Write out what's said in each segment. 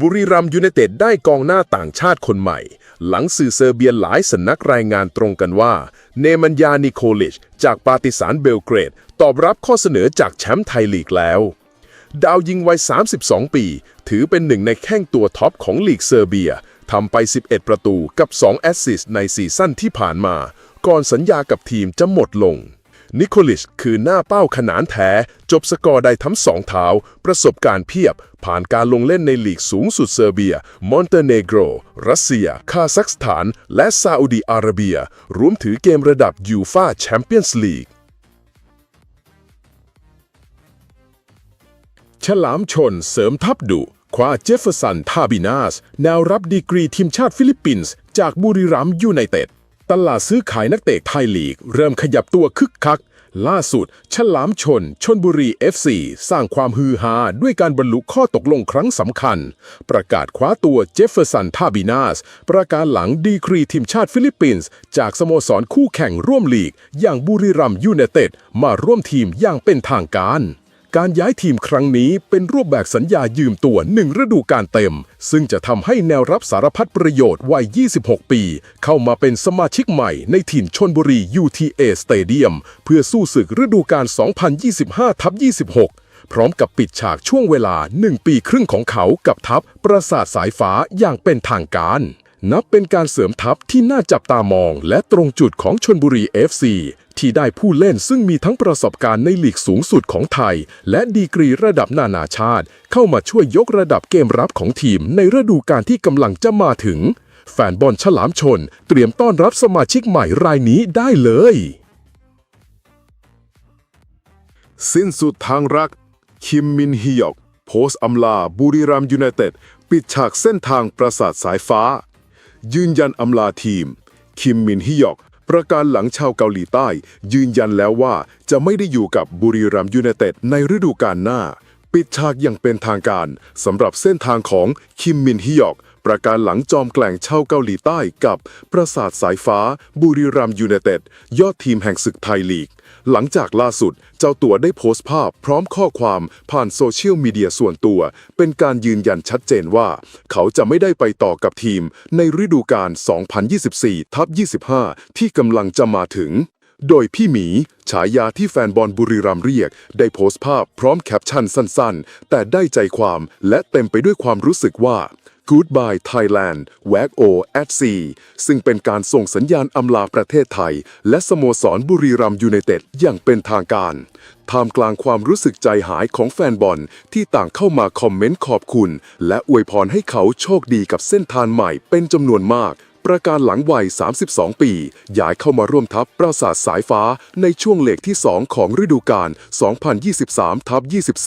บุรีรัมยูไนเต็ดได้กองหน้าต่างชาติคนใหม่ หลังสื่อเซอร์เบียหลายสำนักรายงานตรงกันว่า เนมันยานิโคลิช จากปาติสานเบลเกรด ตอบรับข้อเสนอจากแชมป์ไทยลีกแล้ว ดาวยิงวัย 32 ปี ถือเป็นหนึ่งในแข้งตัวท็อปของลีกเซอร์เบียทำไป 11 ประตูกับ 2 แอสซิสต์ในซีซั่นที่ผ่านมา ก่อนสัญญากับทีมจะหมดลง นิโคลิชคือหน้าเป้าขนานแท้ จบสกอร์ได้ทั้งสองเท้า ประสบการณ์เพียบ ผ่านการลงเล่นในลีกสูงสุดเซอร์เบีย มอนเตเนโกร รัสเซีย คาซัคสถาน และซาอุดีอาระเบีย รวมถือเกมระดับยูฟาแชมเปี้ยนส์ลีกฉลามชนเสริมทัพดุคว้าเจฟเฟอร์สันทาบินาส แนวรับดีกรีทีมชาติฟิลิปปินส์ จากบุรีรัมย์ยูไนเต็ด ตลาดซื้อขายนักเตะไทยลีก เริ่มขยับตัวคึกคัก ล่าสุด ฉลามชน ชนบุรี FC สร้างความฮือฮาด้วยการบรรลุข้อตกลงครั้งสำคัญ ประกาศคว้าตัวเจฟเฟอร์สันทาบินาส ประกาศหลังดีกรีทีมชาติฟิลิปปินส์ จากสโมสรคู่แข่งร่วมลีก อย่างบุรีรัมย์ยูไนเต็ดมาร่วมทีมอย่างเป็นทางการ การย้ายทีมครั้งนี้เป็นรูปแบบสัญญายืมตัวหนึ่งฤดูกาลเต็ม ซึ่งจะทำให้แนวรับสารพัดประโยชน์วัย 26 ปี เข้ามาเป็นสมาชิกใหม่ในถิ่นชนบุรี UTA Stadium เพื่อสู้ศึกฤดูกาล 2025ทับ26 พร้อมกับปิดฉากช่วงเวลา 1 ปีครึ่งของเขากับทัพประสาทสายฟ้าอย่างเป็นทางการ นับเป็นการเสริมทัพที่น่าจับตามองและตรงจุดของชนบุรี FC ที่ได้ผู้เล่นซึ่งมีทั้งประสบการณ์ในลีกสูงสุดของไทย และดีกรีระดับนานาชาติ เข้ามาช่วยยกระดับเกมรับของทีมในฤดูกาลที่กำลังจะมาถึง แฟนบอลฉลามชน เตรียมต้อนรับสมาชิกใหม่รายนี้ได้เลย สิ้นสุดทางรัก คิมมินฮิยอก โพสต์อำลาบุรีรัมย์ยูไนเต็ด ปิดฉากเส้นทางประสาทสายฟ้า ยืนยันอำลาทีม คิมมินฮิยอก ประกาศหลังชาวเกาหลีใต้ ยืนยันแล้วว่าจะไม่ได้อยู่กับบุรีรัมย์ยูไนเต็ดในฤดูกาลหน้า ปิดฉากอย่างเป็นทางการสำหรับเส้นทางของคิมมินฮิยอก ประการหลังจอมแกล่งชาเกาหลีใต้กับประสาทสายฟ้า บุรีรัมย์ยูไนเต็ด ยอดทีมแห่งศึกไทยลีก หลังจากล่าสุดเจ้าตัวได้โพสต์ภาพพร้อมข้อความผ่านโซเชียลมีเดียส่วนตัว เป็นการยืนยันชัดเจนว่า เขาจะไม่ได้ไปต่อกับทีม ในฤดูกาล 2024ทับ25 ที่กำลังจะมาถึงโดยพี่หมี ฉายาที่แฟนบอลบุรีรัมเรียก ได้โพสต์ภาพพร้อมแคปชั่นสั้นๆ แต่ได้ใจความและเต็มไปด้วยความรู้สึกว่า Goodbye Thailand Wag O at Sea ซึ่งเป็นการส่งสัญญาณอำลาประเทศไทย และสโมสรบุรีรัมยูไนเต็ดอย่างเป็นทางการ ท่ามกลางความรู้สึกใจหายของแฟนบอลที่ต่างเข้ามาคอมเมนต์ขอบคุณ และอวยพรให้เขาโชคดีกับเส้นทางใหม่เป็นจำนวนมาก ประการหลังวัย 32 ปี ย้ายเข้ามาร่วมทัพปราสาทสายฟ้าในช่วงเลขที่ 2 ของฤดูกาล 2023ทับ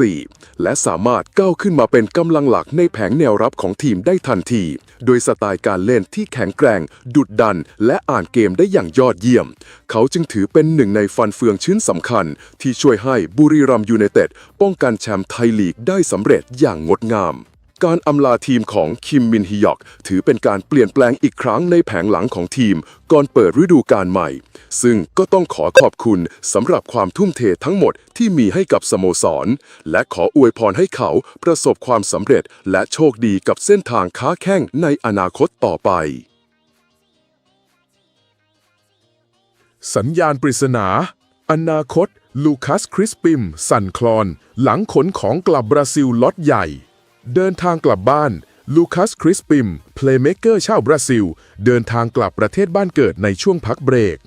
24 และสามารถก้าวขึ้นมาเป็นกำลังหลักในแผงแนวรับของทีมได้ทันที โดยสไตล์การเล่นที่แข็งแกร่ง ดุดดัน และอ่านเกมได้อย่างยอดเยี่ยม เขาจึงถือเป็นหนึ่งในฟันเฟืองชิ้นสำคัญ ที่ช่วยให้บุรีรัมย์ยูไนเต็ดป้องกันแชมป์ไทยลีกได้สำเร็จอย่างงดงาม การอำลาทีมของคิมมินฮิยอกถือเป็นการเปลี่ยนแปลงอีกครั้งในแผงหลังของทีม ก่อนเปิดฤดูกาลใหม่ ซึ่งก็ต้องขอขอบคุณสำหรับความทุ่มเททั้งหมดที่มีให้กับสโมสร และขออวยพรให้เขาประสบความสำเร็จ และโชคดีกับเส้นทางค้าแข้งในอนาคตต่อไป สัญญาณปริศนา อนาคต ลูคัสคริสปิม สั่นคลอน หลังขนของกลับบราซิลล็อตใหญ่ เดินทางกลับบ้านลูคัสคริสปิม เพลย์เม k เกอร์ชาวบราซิล เดินทางกลับประเทศบ้านเกิดในช่วงพักเบรก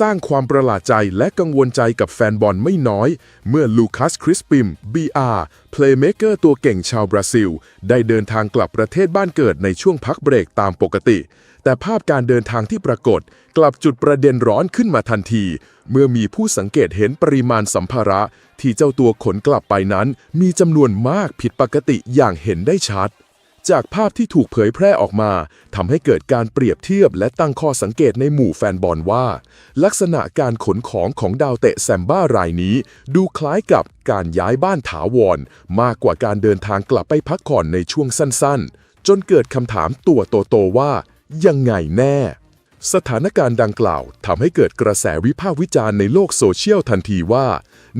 สร้างความประหลาดใจและกังวลใจกับแฟนบอลไม่น้อย เมื่อลูคัสคริสปิม BR เพลย์เม k เกอร์ตัวเก่งชาวบราซิล ได้เดินทางกลับประเทศบ้านเกิดในช่วงพักเบรกตามปกติ แต่ภาพการเดินทางที่ปรากฏ กลับจุดประเด็นร้อนขึ้นมาทันที เมื่อมีผู้สังเกตเห็นปริมาณสัมภาระ ที่เจ้าตัวขนกลับไปนั้นมีจำนวนมากผิดปกติอย่างเห็นได้ชัด จากภาพที่ถูกเผยแพร่ออกมาทำให้เกิดการเปรียบเทียบและตั้งข้อสังเกตในหมู่แฟนบอลว่า ลักษณะการขนของของดาวเตะแซมบ้ารายนี้ ดูคล้ายกับการย้ายบ้านถาวร มากกว่าการเดินทางกลับไปพักผ่อนในช่วงสั้นๆ จนเกิดคำถามตัวโตๆว่า ยังไงแน่ สถานการณ์ดังกล่าวทำให้เกิดกระแสวิพากษ์วิจารณ์ในโลกโซเชียลทันทีว่า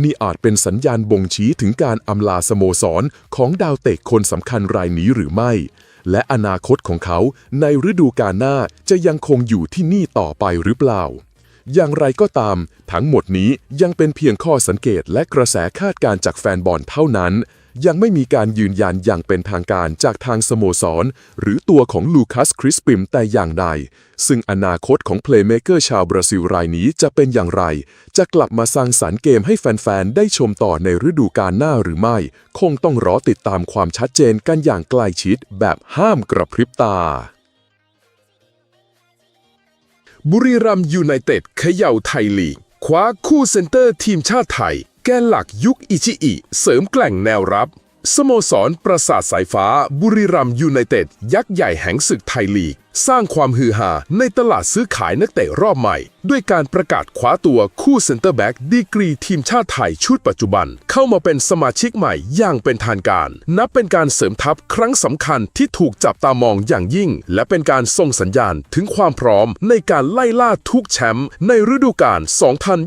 นี่อาจเป็นสัญญาณบ่งชี้ถึงการอำลาสโมสรของดาวเตะคนสำคัญรายนี้หรือไม่ และอนาคตของเขาในฤดูกาลหน้าจะยังคงอยู่ที่นี่ต่อไปหรือเปล่า อย่างไรก็ตาม ทั้งหมดนี้ยังเป็นเพียงข้อสังเกตและกระแสคาดการณ์จากแฟนบอลเท่านั้น ยังไม่มีการยืนยันอย่างเป็นทางการจากทางสโมสร หรือตัวของลูคัสคริสปิมแต่อย่างใด ซึ่งอนาคตของเพลย์เมเกอร์ชาวบราซิลรายนี้จะเป็นอย่างไร จะกลับมาสร้างสารรค์เกมให้แฟน ๆ ได้ชมต่อในฤดูกาลหน้าหรือไม่ คงต้องรอติดตามความชัดเจนกันอย่างใกล้ชิดแบบห้ามกระพริบตาบุรีรัมย์ยูไนเต็ดเขย่าไทยลีกคว้าคู่เซนเตอร์ทีมชาติไทย แกนหลักยุคอิชิอิ เสริมแกล่งแนวรับ สโมสรประสาทสายฟ้า บุรีรัมยูไนเต็ด ยักษ์ใหญ่แห่งศึกไทยลีก สร้างความฮือฮาในตลาดซื้อขายนักเตะรอบใหม่ ด้วยการประกาศคว้าตัวคู่เซนเตอร์แบ็กดีกรีทีมชาติไทยชุดปัจจุบัน เข้ามาเป็นสมาชิกใหม่อย่างเป็นทางการ นับเป็นการเสริมทัพครั้งสำคัญที่ถูกจับตามองอย่างยิ่ง และเป็นการส่งสัญญาณถึงความพร้อมในการไล่ล่าทุกแชมป์ในฤดูกาล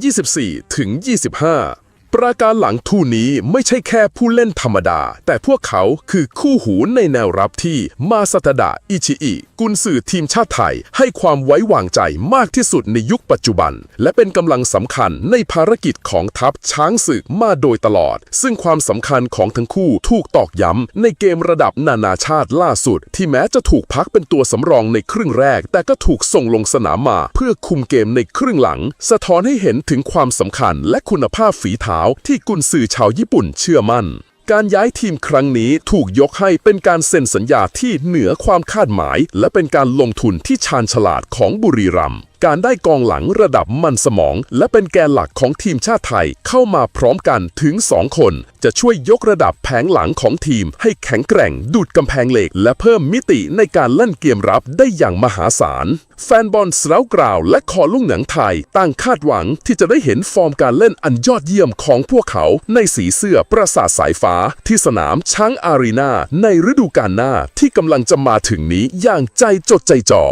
2024ถึง25 ประการหลังทูนี้ไม่ใช่แค่ผู้เล่นธรรมดา แต่พวกเขาคือคู่หูในแนวรับที่มาซาตดะอิชิอิ กุนซือทีมชาติไทย ให้ความไว้วางใจมากที่สุดในยุคปัจจุบัน และเป็นกำลังสำคัญในภารกิจของทัพช้างศึกมาโดยตลอด ซึ่งความสำคัญของทั้งคู่ถูกตอกย้ำในเกมระดับนานาชาติล่าสุด ที่แม้จะถูกพักเป็นตัวสำรองในครึ่งแรก แต่ก็ถูกส่งลงสนามมา เพื่อคุมเกมในครึ่งหลัง สะท้อนให้เห็นถึงความสำคัญและคุณภาพฝีเท้าที่กุนซือชาวญี่ปุ่นเชื่อมั่น การย้ายทีมครั้งนี้ถูกยกให้เป็นการเซ็นสัญญาที่เหนือความคาดหมาย และเป็นการลงทุนที่ชาญฉลาดของบุรีรัมย์การได้กองหลังระดับมันสมอง และเป็นแกนหลักของทีมชาติไทยเข้ามาพร้อมกันถึง 2 คน จะช่วยยกระดับแผงหลังของทีม ให้แข็งแกร่งดูดกำแพงเหล็ก และเพิ่มมิติในการเล่นเกมรับได้อย่างมหาศาล แฟนบอลสเรากราวและคอลุ่งหนังไทยต่างคาดหวังที่จะได้เห็นฟอร์มการเล่นอันยอดเยี่ยมของพวกเขาในสีเสื้อประสาทสายฟ้า ที่สนามช้างอารีนาในฤดูกาลหน้าที่กำลังจะมาถึงนี้อย่างใจจดใจจ่อ